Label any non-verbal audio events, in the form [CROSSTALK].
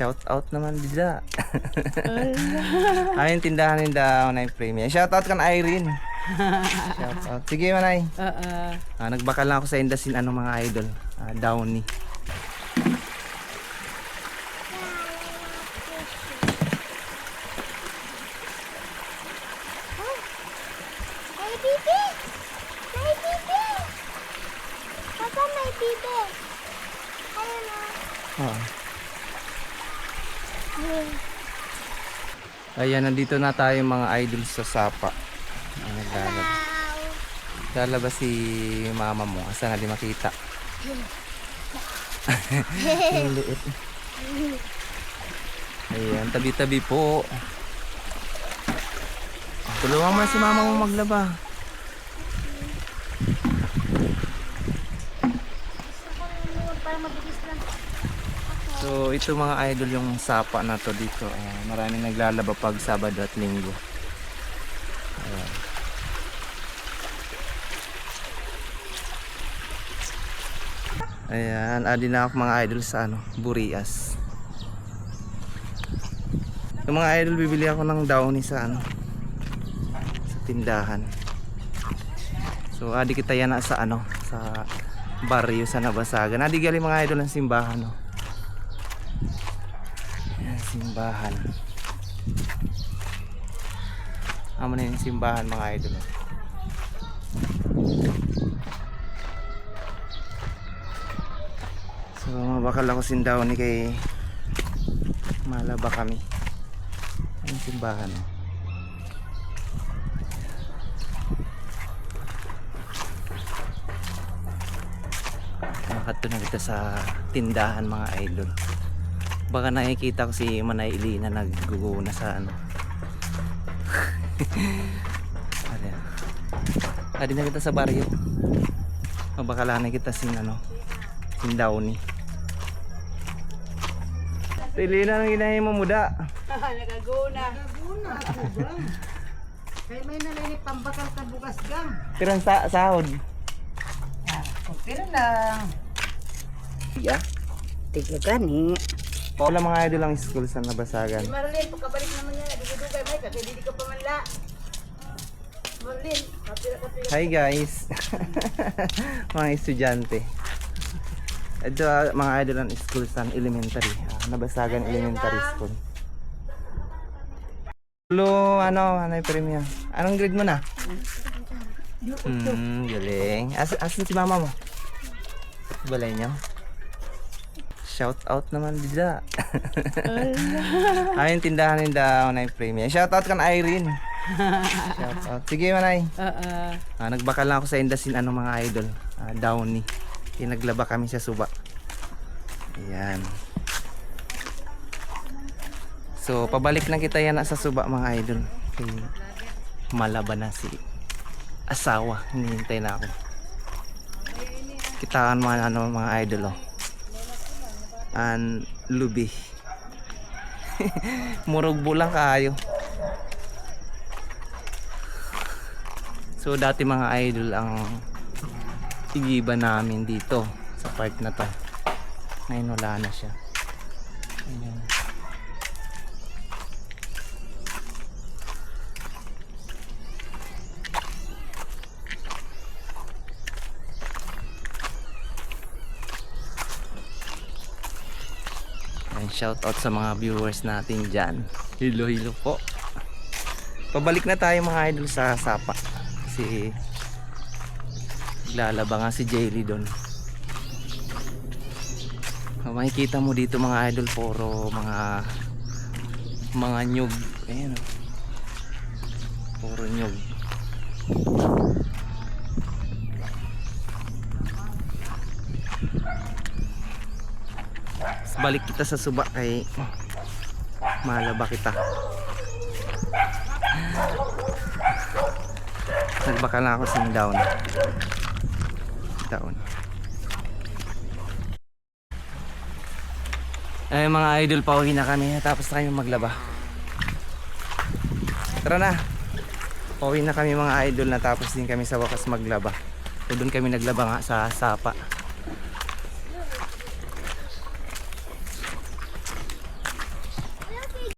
Shout out naman dida. Ayun [LAUGHS] tindahan ni daw na premium. Shout out kan Irene. Shout out. Sige manay. Oo. Ah, nagbakal lang ako sa Indasin ano mga idol. Ah, Downy. May bibi! May bibi! Papa, may bibi! Ayun o. Oh. Ayan, nandito na tayo mga idol sa Sapa. Ay, naglalabas. Lalabas si mama mo. Asa na di makita. [LAUGHS] Ang liit. Ayan, tabi-tabi po. Tulungan mo si mama mo maglaba. Para mabilis lang. So, ito mga idol yung sapa na to dito. Ah, maraming naglalaba pag Sabado at Linggo. Ayan. Ayan, adi na ako mga idol sa ano, Burias. Yung mga idol, bibili ako ng downy sa ano, sa tindahan. So, adi kita yan na sa ano, sa barrio sa Nabasagan. Adi gali mga idol ng simbahan, no. Simbahan. Amo na yung simbahan mga idol. So mabakal ako sindaw ni kay malaba kami. Ang simbahan. oh. Nakato na kita sa tindahan mga idol baka nakikita ko si Manay Ili na nagguguna sa ano [LAUGHS] adi na kita sa baryo o baka lang na kita sin ano sin Downy Pili na ng inahin mo muda [LAUGHS] Nagaguna. Kaya may nalinig pambakal ka bukas gang. Pirang sa sahod Pero lang. yeah. Tigla gani. Wala mga idol ang school sa Nabasagan Marlene, pagkabalik naman niya. Dugay-dugay, may kaya hindi ka pamanla. Marlene, kapira-kapira. Hi guys [LAUGHS] mga estudyante ito ah, mga idol ang school sa elementary ah, Nabasagan Elementary School Lo, ano, ano yung premium? Anong grade mo na? Hmm, galing. As asan si mama mo? Balay niyo? Shout out naman dida. Ayun [LAUGHS] tindahan ni daw na premium. Shout out kan Irene. Shout out. Sige manay. Oo. Ah, nagbakal lang ako sa Indasin ano mga idol. Ah, Downy. Tinaglaba kami sa suba. Ayan. So, pabalik na kita yan sa suba mga idol. Kay malaba na si asawa. Hinihintay na ako. Kitaan mo ano mga idol oh. An lubi. [LAUGHS] Murog bulang kaayo. So dati mga idol ang igiba namin dito sa part na to. Ngayon wala na siya. Ayan. Shout out sa mga viewers natin dyan. Hilo hilo po. Pabalik na tayo mga idol sa Sapa. Kasi lalaba nga si Jaylee doon. Makikita mo dito mga idol puro mga mga nyug. Ayan oh. Puro nyug. Balik kita sa suba kay malaba kita. Nagbaka na ako sing down. Down. Ay mga idol, pauwi na kami. Tapos na kami maglaba. Tara na. Pauwi na kami mga idol. Natapos din kami sa wakas maglaba. Doon kami naglaba nga sa Sapa.